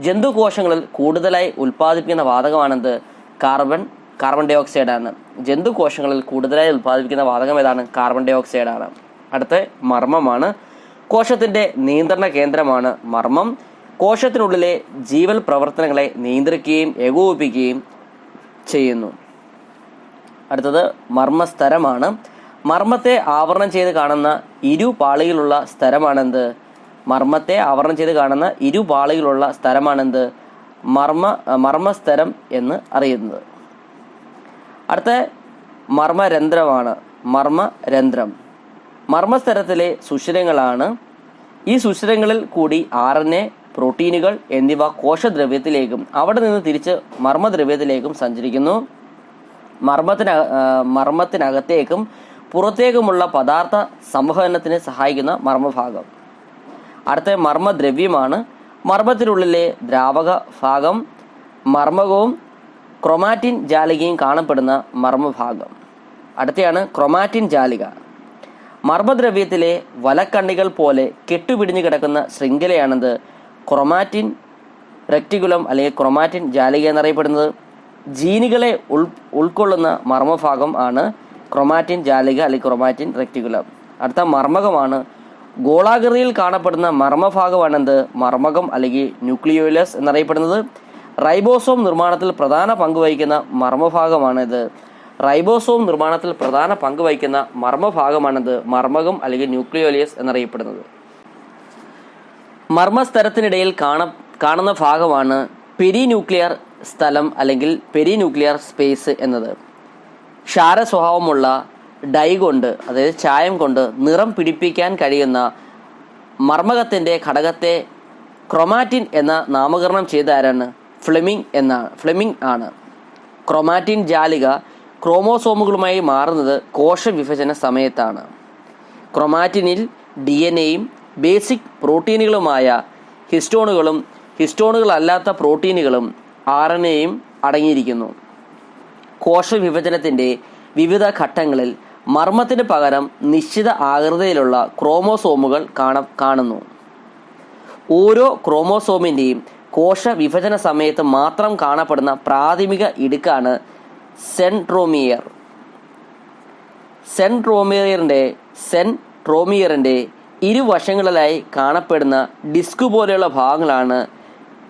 ജന്തു കോശങ്ങളിൽ കൂടുതലായി ഉൽപ്പാദിപ്പിക്കുന്ന വാതകമാണെന്ത്? കാർബൺ കാർബൺ ഡൈ ഓക്സൈഡ് ആണ്. ജന്തുകോശങ്ങളിൽ കൂടുതലായി ഉൽപ്പാദിപ്പിക്കുന്ന വാതകം ഏതാണ്? കാർബൺ ഡൈ ഓക്സൈഡ് ആണ്. അടുത്ത മർമ്മമാണ് കോശത്തിന്റെ നിയന്ത്രണ കേന്ദ്രമാണ് മർമ്മം. കോശത്തിനുള്ളിലെ ജീവൽ പ്രവർത്തനങ്ങളെ നിയന്ത്രിക്കുകയും ഏകോപിപ്പിക്കുകയും ചെയ്യുന്നു. അടുത്തത് മർമ്മസ്തരമാണ്. മർമ്മത്തെ ആവരണം ചെയ്ത് കാണുന്ന ഇരു പാളികളുള്ള സ്ഥലമാണെന്ത്? മർമ്മത്തെ ആവരണം ചെയ്ത് കാണുന്ന ഇരു പാളികളുള്ള സ്ഥലമാണെന്ത്? മർമ്മ മർമ്മസ്തരം എന്ന് അറിയുന്നത്. അടുത്ത മർമ്മരന്ധ്രമാണ്. മർമ്മരന്ധ്രം. മർമ്മസ്തരത്തിലെ സുഷിരങ്ങളാണ്. ഈ സുഷിരങ്ങളിൽ കൂടി ആർ എൻ എ പ്രോട്ടീനുകൾ എന്നിവ കോശദ്രവ്യത്തിലേക്കും അവിടെ നിന്ന് തിരിച്ച് മർമ്മദ്രവ്യത്തിലേക്കും സഞ്ചരിക്കുന്നു. മർമ്മത്തിന മർമ്മത്തിനകത്തേക്കും പുറത്തേക്കുമുള്ള പദാർത്ഥ സംവഹനത്തിന് സഹായിക്കുന്ന മർമ്മഭാഗം. അടുത്ത മർമ്മദ്രവ്യമാണ്. മർമ്മത്തിനുള്ളിലെ ദ്രാവക ഭാഗം മർമ്മകവും ക്രൊമാറ്റിൻ ജാലികയും കാണപ്പെടുന്ന മർമ്മഭാഗം. അടുത്തയാണ് ക്രൊമാറ്റിൻ ജാലിക. മർമ്മദ്രവ്യത്തിലെ വലക്കണ്ണികൾ പോലെ കെട്ടുപിടിഞ്ഞു കിടക്കുന്ന ശൃംഖലയാണിത് ക്രൊമാറ്റിൻ റെക്ടികുലം അല്ലെങ്കിൽ ക്രൊമാറ്റിൻ ജാലിക എന്നറിയപ്പെടുന്നത്. ജീനുകളെ ഉൾ ഉൾക്കൊള്ളുന്ന മർമ്മഭാഗം ആണ് ക്രൊമാറ്റിൻ ജാലിക അല്ലെങ്കിൽ ക്രൊമാറ്റിൻ റെക്ടികുലം അടുത്ത മർമ്മകമാണ്. ഗോളാകൃതിയിൽ കാണപ്പെടുന്ന മർമ്മഭാഗമാണെന്ത്? മർമ്മകം അല്ലെങ്കിൽ ന്യൂക്ലിയോലസ് എന്നറിയപ്പെടുന്നത്. റൈബോസോം നിർമ്മാണത്തിൽ പ്രധാന പങ്ക് വഹിക്കുന്ന മർമ്മഭാഗമാണിത്. റൈബോസോം നിർമ്മാണത്തിൽ പ്രധാന പങ്ക് വഹിക്കുന്ന മർമ്മഭാഗമാണിത് മർമ്മകം അല്ലെങ്കിൽ ന്യൂക്ലിയോലിയസ് എന്നറിയപ്പെടുന്നത്. മർമ്മസ്തരത്തിനിടയിൽ കാണ കാണുന്ന ഭാഗമാണ് പെരിന്യൂക്ലിയർ സ്ഥലം അല്ലെങ്കിൽ പെരിന്യൂക്ലിയർ സ്പേസ് എന്നത്. ക്ഷാര സ്വഭാവമുള്ള ഡൈ കൊണ്ട് അതായത് ചായം കൊണ്ട് നിറം പിടിപ്പിക്കാൻ കഴിയുന്ന മർമ്മകത്തിന്റെ ഘടകത്തെ ക്രൊമാറ്റിൻ എന്ന നാമകരണം ചെയ്ത ആരാണ്? ഫ്ലെമിംഗ് എന്നാണ് ഫ്ലെമിംഗ് ആണ്. ക്രൊമാറ്റിൻ ജാലിക ക്രോമോസോമുകളുമായി മാറുന്നത് കോശവിഭജന സമയത്താണ്. ക്രൊമാറ്റിനിൽ ഡി എൻ എയും ബേസിക് പ്രോട്ടീനുകളുമായ ഹിസ്റ്റോണുകളും ഹിസ്റ്റോണുകളല്ലാത്ത പ്രോട്ടീനുകളും ആർ എൻ എയും അടങ്ങിയിരിക്കുന്നു. കോശവിഭജനത്തിന്റെ വിവിധ ഘട്ടങ്ങളിൽ മർമ്മത്തിന് പകരം നിശ്ചിത ആകൃതിയിലുള്ള ക്രോമോസോമുകൾ കാണ കാണുന്നു. ഓരോ ക്രോമോസോമിന്റെയും കോശവിഭജന സമയത്ത് മാത്രം കാണപ്പെടുന്ന പ്രാഥമിക ഇടുക്കാണ് സെൻട്രോമിയർ. സെൻട്രോമിയറിന്റെ സെൻട്രോമിയറിന്റെ ഇരുവശങ്ങളിലായി കാണപ്പെടുന്ന ഡിസ്ക് പോലെയുള്ള ഭാഗങ്ങളാണ്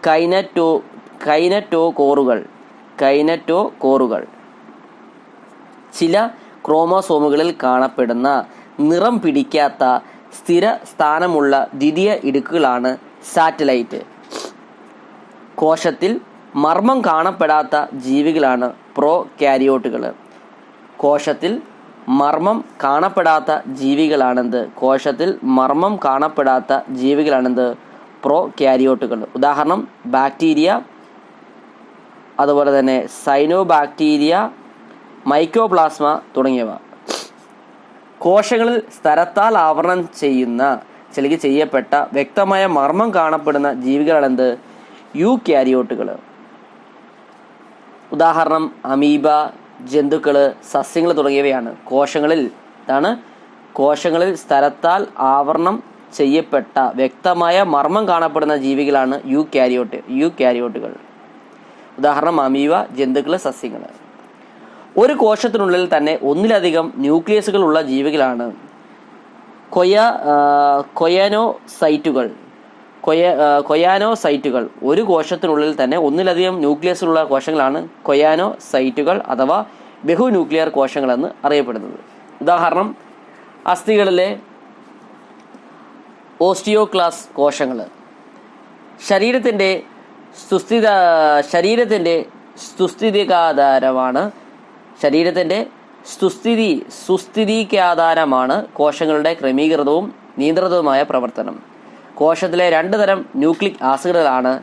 കൈനറ്റോ കൈനറ്റോ കോറുകൾ കൈനറ്റോ കോറുകൾ ചില ക്രോമോസോമുകളിൽ കാണപ്പെടുന്ന നിറം പിടിക്കാത്ത സ്ഥിര സ്ഥാനമുള്ള ദ്വിതീയ ഇടുക്കുകളാണ് സാറ്റലൈറ്റ്. കോശത്തിൽ മർമ്മം കാണപ്പെടാത്ത ജീവികളാണ് പ്രോ കാരിയോട്ടുകൾ കോശത്തിൽ മർമ്മം കാണപ്പെടാത്ത ജീവികളാണെന്ത്? കോശത്തിൽ മർമ്മം കാണപ്പെടാത്ത ജീവികളാണെന്ത്? പ്രോ കാരിയോട്ടുകൾ ഉദാഹരണം ബാക്ടീരിയ അതുപോലെ തന്നെ സൈനോ ബാക്ടീരിയ മൈക്രോപ്ലാസ്മ തുടങ്ങിയവ. കോശങ്ങളിൽ സ്ഥലത്താൽ ആവരണം ചെയ്യുന്ന ചിലക്ക് ചെയ്യപ്പെട്ട വ്യക്തമായ മർമ്മം കാണപ്പെടുന്ന ജീവികളാണെന്ത്? യു ക്യാരിയോട്ടുകൾ ഉദാഹരണം അമീബ ജന്തുക്കൾ സസ്യങ്ങൾ തുടങ്ങിയവയാണ്. കോശങ്ങളിൽ ഇതാണ് കോശങ്ങളിൽ സ്ഥലത്താൽ ആവരണം ചെയ്യപ്പെട്ട വ്യക്തമായ മർമ്മം കാണപ്പെടുന്ന ജീവികളാണ് യു ക്യാരിയോട്ട് യു ക്യാരിയോട്ടുകൾ ഉദാഹരണം അമീവ ജന്തുക്കൾ സസ്യങ്ങൾ ഒരു കോശത്തിനുള്ളിൽ തന്നെ ഒന്നിലധികം ന്യൂക്ലിയസുകൾ ഉള്ള ജീവികളാണ്. കൊയ കൊയാനോ സൈറ്റുകൾ കൊയ കൊയാനോ സൈറ്റുകൾ ഒരു കോശത്തിനുള്ളിൽ തന്നെ ഒന്നിലധികം ന്യൂക്ലിയസുള്ള കോശങ്ങളാണ് കൊയാനോ സൈറ്റുകൾ അഥവാ ബഹു ന്യൂക്ലിയർ കോശങ്ങളെന്ന് അറിയപ്പെടുന്നത്. ഉദാഹരണം അസ്ഥികളിലെ ഓസ്റ്റിയോക്ലാസ് കോശങ്ങൾ. ശരീരത്തിന്റെ സുസ്ഥിത ശരീരത്തിന്റെ സുസ്ഥിതികാധാരമാണ് ശരീരത്തിന്റെ സുസ്ഥിതി സുസ്ഥിതിക്കാധാരമാണ് കോശങ്ങളുടെ ക്രമീകൃതവും നിയന്ത്രിതവുമായ പ്രവർത്തനം. കോശത്തിലെ രണ്ട് തരം ന്യൂക്ലിക് ആസിഡുകളാണ്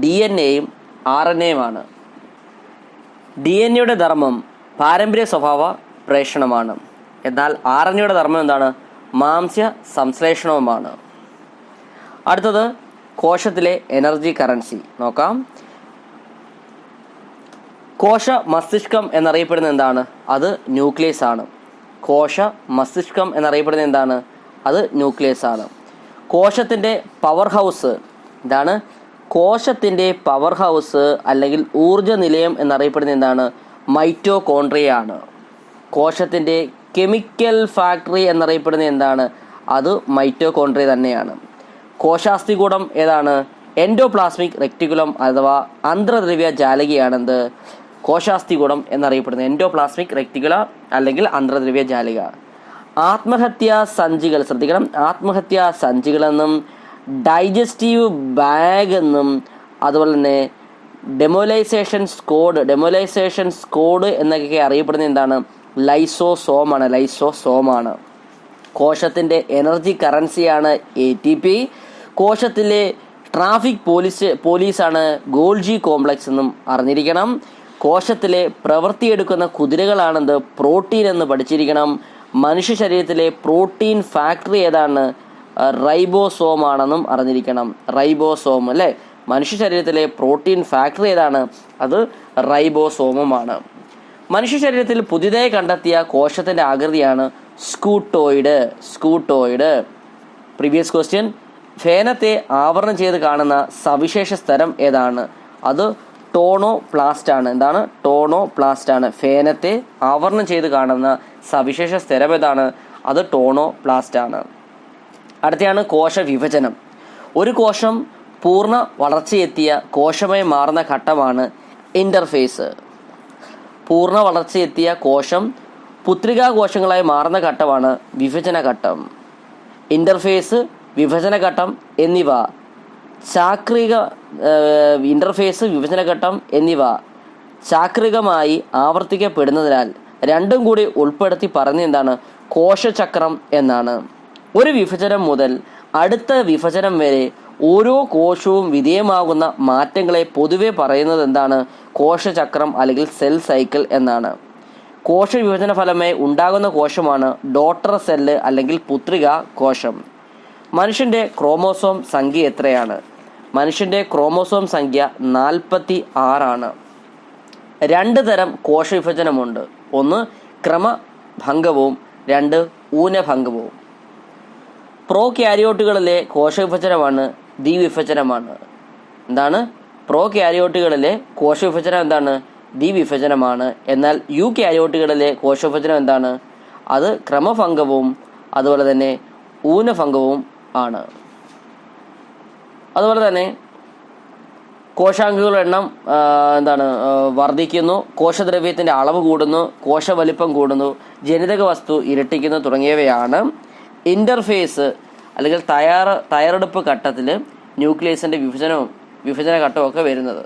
ഡി എൻ എയും ആർ എൻ എയുമാണ് ഡി എൻ എയുടെ ധർമ്മം പാരമ്പര്യ സ്വഭാവ പ്രേഷണമാണ്. എന്നാൽ ആർ എൻ എയുടെ ധർമ്മം എന്താണ്? മാംസ്യ സംശ്ലേഷണവുമാണ്. അടുത്തത് കോശത്തിലെ എനർജി കറൻസി. നോക്കാം. കോശ മസ്തിഷ്കം എന്നറിയപ്പെടുന്ന എന്താണ്? അത് ന്യൂക്ലിയസ് ആണ്. കോശ മസ്തിഷ്കം എന്നറിയപ്പെടുന്ന എന്താണ്? അത് ന്യൂക്ലിയസ് ആണ്. കോശത്തിന്റെ പവർ ഹൗസ് ഇതാണ് കോശത്തിന്റെ പവർ ഹൗസ് അല്ലെങ്കിൽ ഊർജ നിലയം എന്നറിയപ്പെടുന്ന എന്താണ്? മൈറ്റോകോൺട്രിയ ആണ്. കോശത്തിന്റെ കെമിക്കൽ ഫാക്ടറി എന്നറിയപ്പെടുന്ന എന്താണ്? അത് മൈറ്റോകോൺട്രിയ തന്നെയാണ്. കോശാസ്തികൂടം ഏതാണ്? എൻഡോപ്ലാസ്മിക് റെക്ടിക്കുലം അഥവാ അന്തർദ്രവ്യ ജാലകിയാണെന്ത്? കോശാസ്തികൂടം എന്നറിയപ്പെടുന്നത് എൻഡോപ്ലാസ്മിക് റെക്ടിക്കുല അല്ലെങ്കിൽ അന്തർദ്രവ്യ ജാലിക. ആത്മഹത്യാ സഞ്ചികൾ. ശ്രദ്ധിക്കണം. ആത്മഹത്യാ സഞ്ചികളെന്നും ഡൈജസ്റ്റീവ് ബാഗ് എന്നും അതുപോലെ തന്നെ ഡെമോലൈസേഷൻ സ്കോഡ്. ഡെമോലൈസേഷൻ സ്കോഡ് എന്നൊക്കെ അറിയപ്പെടുന്നത് എന്താണ്? ലൈസോസോമാണ്. ലൈസോസോമാണ്. കോശത്തിന്റെ എനർജി കറൻസിയാണ് എ ടി പി. കോശത്തിലെ ട്രാഫിക് പോലീസ് പോലീസാണ് ഗോൾജി കോംപ്ലക്സ് എന്നും അറിഞ്ഞിരിക്കണം. കോശത്തിലെ പ്രവൃത്തിയെടുക്കുന്ന കുതിരകളാണെന്ത്? പ്രോട്ടീൻ എന്ന് പഠിച്ചിരിക്കണം. മനുഷ്യ ശരീരത്തിലെ പ്രോട്ടീൻ ഫാക്ടറി ഏതാണ്? റൈബോസോം ആണെന്നും അറിഞ്ഞിരിക്കണം. റൈബോസോം അല്ലേ? മനുഷ്യ ശരീരത്തിലെ പ്രോട്ടീൻ ഫാക്ടറി ഏതാണ്? അത് റൈബോസോമുമാണ്. മനുഷ്യ ശരീരത്തിൽ പുതിയതായി കണ്ടെത്തിയ കോശത്തിന്റെ ആകൃതിയാണ് സ്കൂട്ടോയിഡ്. സ്കൂട്ടോയിഡ്. Previous question. ഫേനത്തെ ആവരണം ചെയ്ത് കാണുന്ന സവിശേഷ സ്ഥലം ഏതാണ്? അത് ടോണോ പ്ലാസ്റ്റ് ആണ് എന്താണ്? ടോണോ പ്ലാസ്റ്റ് ആണ് ഫേനത്തെ ആവരണം ചെയ്ത് കാണുന്ന സവിശേഷ സ്ഥലം ഏതാണ് അത് ടോണോ പ്ലാസ്റ്റാണ് ആണ് അടുത്തയാണ് കോശ വിഭജനം ഒരു കോശം പൂർണ വളർച്ചയെത്തിയ കോശമായി മാറുന്ന ഘട്ടമാണ് ഇന്റർഫേസ് പൂർണ വളർച്ചയെത്തിയ കോശം പുത്രികാ കോശങ്ങളായി മാറുന്ന ഘട്ടമാണ് വിഭജന ഘട്ടം ഇന്റർഫേസ് വിഭജന ഘട്ടം എന്നിവ. ചാക്രിക ഇന്റർഫേസ് വിഭജന ഘട്ടം എന്നിവ ചാക്രികമായി ആവർത്തിക്കപ്പെടുന്നതിനാൽ രണ്ടും കൂടി ഉൾപ്പെടുത്തി പറഞ്ഞ എന്താണ്? കോശചക്രം എന്നാണ്. ഒരു വിഭജനം മുതൽ അടുത്ത വിഭജനം വരെ ഓരോ കോശവും വിധേയമാകുന്ന മാറ്റങ്ങളെ പൊതുവെ പറയുന്നത് എന്താണ്? കോശചക്രം അല്ലെങ്കിൽ സെൽ സൈക്കിൾ എന്നാണ്. കോശ വിഭജന ഫലമായി ഉണ്ടാകുന്ന കോശമാണ് ഡോട്ടർ സെല്ല് അല്ലെങ്കിൽ പുത്രിക കോശം. മനുഷ്യന്റെ ക്രോമോസോം സംഖ്യ എത്രയാണ്? മനുഷ്യന്റെ ക്രോമോസോം സംഖ്യ നാൽപ്പത്തി ആറാണ്. രണ്ട് തരം കോശവിഭജനമുണ്ട്. ഒന്ന് ക്രമഭംഗവും രണ്ട് ഊനഭംഗവും. പ്രോ ക്യാരിയോട്ടുകളിലെ കോശവിഭജനമാണ് ദ്വിവിഭജനമാണ്. എന്താണ്? പ്രോ ക്യാരിയോട്ടുകളിലെ കോശവിഭജനം എന്താണ്? ദ്വിവിഭജനമാണ്. എന്നാൽ യു ക്യാരിയോട്ടുകളിലെ കോശവിഭജനം എന്താണ്? അത് ക്രമഭംഗവും അതുപോലെ തന്നെ ഊനഭംഗവും ആണ്. അതുപോലെ തന്നെ കോശാംഗങ്ങളുടെ എണ്ണം എന്താണ് വർദ്ധിക്കുന്നു. കോശദ്രവ്യത്തിന്റെ അളവ് കൂടുന്നു കോശവലിപ്പം കൂടുന്നു ജനിതക വസ്തു ഇരട്ടിക്കുന്നു തുടങ്ങിയവയാണ്. ഇന്റർഫേസ് അല്ലെങ്കിൽ തയ്യാറ തയ്യാറെടുപ്പ് ഘട്ടത്തിൽ ന്യൂക്ലിയസിന്റെ വിഭജനവും വിഭജന ഘട്ടവും ഒക്കെ വരുന്നത്.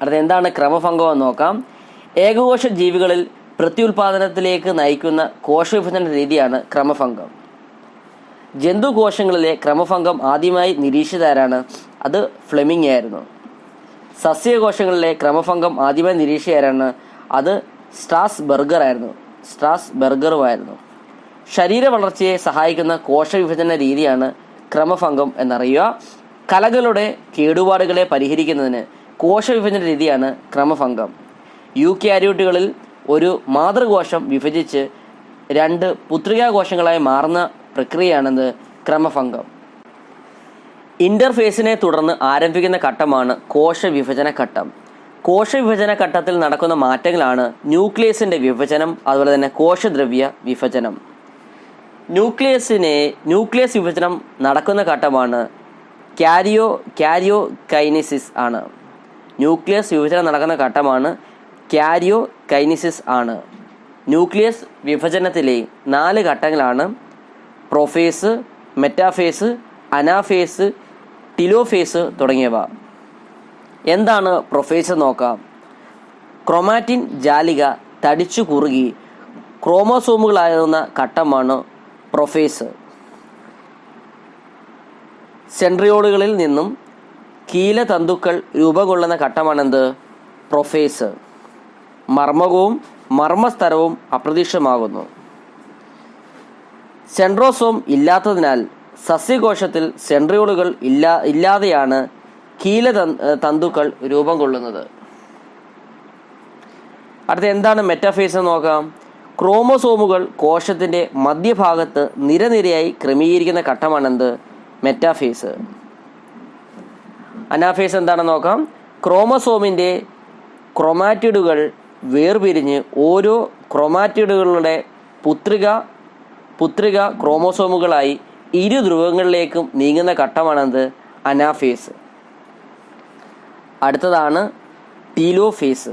അടുത്ത എന്താണ് ക്രമഭംഗം എന്ന് നോക്കാം. ഏകകോശ ജീവികളിൽ പ്രത്യുൽപാദനത്തിലേക്ക് നയിക്കുന്ന കോശവിഭജന രീതിയാണ് ക്രമഭംഗം. ജന്തുകോശങ്ങളിലെ ക്രമഭംഗം ആദ്യമായി നിരീക്ഷിച്ചതാരാണ്? അത് ഫ്ലെമിംഗ് ആയിരുന്നു. സസ്യകോശങ്ങളിലെ ക്രമഭംഗം ആദ്യമായി നിരീക്ഷിച്ചാരാണ് അത് സ്ട്രാസ് ബർഗർ ആയിരുന്നു സ്ട്രാസ് ബർഗറുമായിരുന്നു ശരീര വളർച്ചയെ സഹായിക്കുന്ന കോശവിഭജന രീതിയാണ് ക്രമഭംഗം എന്നറിയുക. കലകളുടെ കേടുപാടുകളെ പരിഹരിക്കുന്നതിന് കോശവിഭജന രീതിയാണ് ക്രമഭംഗം. യൂക്യാരിയോട്ടുകളിൽ ഒരു മാതൃകോശം വിഭജിച്ച് രണ്ട് പുത്രികാകോശങ്ങളായി മാറുന്ന പ്രക്രിയയാണെന്ന് ക്രമഭംഗം. ഇന്റർഫേസിനെ തുടർന്ന് ആരംഭിക്കുന്ന ഘട്ടമാണ് കോശവിഭജന ഘട്ടം. കോശവിഭജന ഘട്ടത്തിൽ നടക്കുന്ന മാറ്റങ്ങളാണ് ന്യൂക്ലിയസിന്റെ വിഭജനം അതുപോലെ തന്നെ കോശദ്രവ്യ വിഭജനം. ന്യൂക്ലിയസിനെ ന്യൂക്ലിയസ് വിഭജനം നടക്കുന്ന ഘട്ടമാണ് ക്യാരിയോ ക്യാരിയോ കൈനിസിസ് ആണ്. ന്യൂക്ലിയസ് വിഭജനം നടക്കുന്ന ഘട്ടമാണ് ക്യാരിയോ കൈനിസിസ് ആണ്. ന്യൂക്ലിയസ് വിഭജനത്തിലെ നാല് ഘട്ടങ്ങളാണ് പ്രൊഫേസ് മെറ്റാഫേസ് അനാഫേസ് ടിലോഫേസ് തുടങ്ങിയവ. എന്താണ് പ്രൊഫേസ് നോക്കാം. ക്രൊമാറ്റിൻ ജാലിക തടിച്ചു കുറുകി ക്രോമോസോമുകളായിരുന്ന ഘട്ടമാണ് പ്രൊഫേസ്. സെൻട്രിയോളുകളിൽ നിന്നും കീലതന്തുക്കൾ രൂപം കൊള്ളുന്ന ഘട്ടമാണെന്ത്? പ്രൊഫേസ്. മർമ്മകവും മർമ്മസ്തരവും അപ്രത്യക്ഷമാകുന്നു. സെൻട്രോസോം ഇല്ലാത്തതിനാൽ സസ്യകോശത്തിൽ സെൻട്രിയോളുകൾ ഇല്ല ഇല്ലാതെയാണ് കീല തന്തുക്കൾ രൂപം കൊള്ളുന്നത്. അടുത്ത എന്താണ് മെറ്റാഫേസ് എന്ന് നോക്കാം. ക്രോമോസോമുകൾ കോശത്തിന്റെ മധ്യഭാഗത്ത് നിരനിരയായി ക്രമീകരിക്കുന്ന ഘട്ടമാണെന്ത്? മെറ്റാഫേസ്. അനാഫേസ് എന്താണെന്ന് നോക്കാം. ക്രോമസോമിന്റെ ക്രൊമാറ്റിഡുകൾ വേർപിരിഞ്ഞ് ഓരോ ക്രൊമാറ്റിഡുകളുടെ പുത്രിക പുത്രിക ക്രോമോസോമുകളായി ഇരു ധ്രുവങ്ങളിലേക്കും നീങ്ങുന്ന ഘട്ടമാണെന്ത്? അനാഫേസ്. അടുത്തതാണ് ടീലോഫേസ്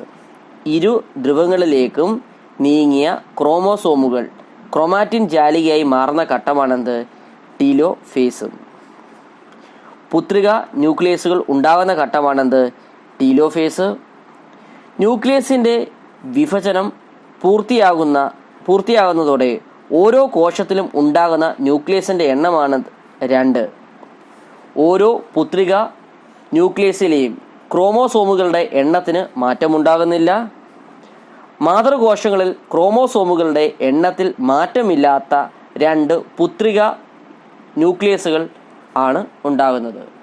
ഇരു ധ്രുവങ്ങളിലേക്കും നീങ്ങിയ ക്രോമോസോമുകൾ ക്രോമാറ്റിൻ ജാലികയായി മാറുന്ന ഘട്ടമാണെന്ത്? ടീലോഫേസ് പുത്രിക ന്യൂക്ലിയസുകൾ ഉണ്ടാകുന്ന ഘട്ടമാണെന്ത്? ടീലോഫേസ് ന്യൂക്ലിയസിന്റെ വിഭജനം പൂർത്തിയാകുന്ന പൂർത്തിയാകുന്നതോടെ ഓരോ കോശത്തിലും ഉണ്ടാകുന്ന ന്യൂക്ലിയസിന്റെ എണ്ണമാണ് രണ്ട്. ഓരോ പുത്രിക ന്യൂക്ലിയസിലെയും ക്രോമോസോമുകളുടെ എണ്ണത്തിന് മാറ്റമുണ്ടാകുന്നില്ല. മാതൃകോശങ്ങളിൽ ക്രോമോസോമുകളുടെ എണ്ണത്തിൽ മാറ്റമില്ലാത്ത രണ്ട് പുത്രിക ന്യൂക്ലിയസുകൾ ആണ് ഉണ്ടാകുന്നത്.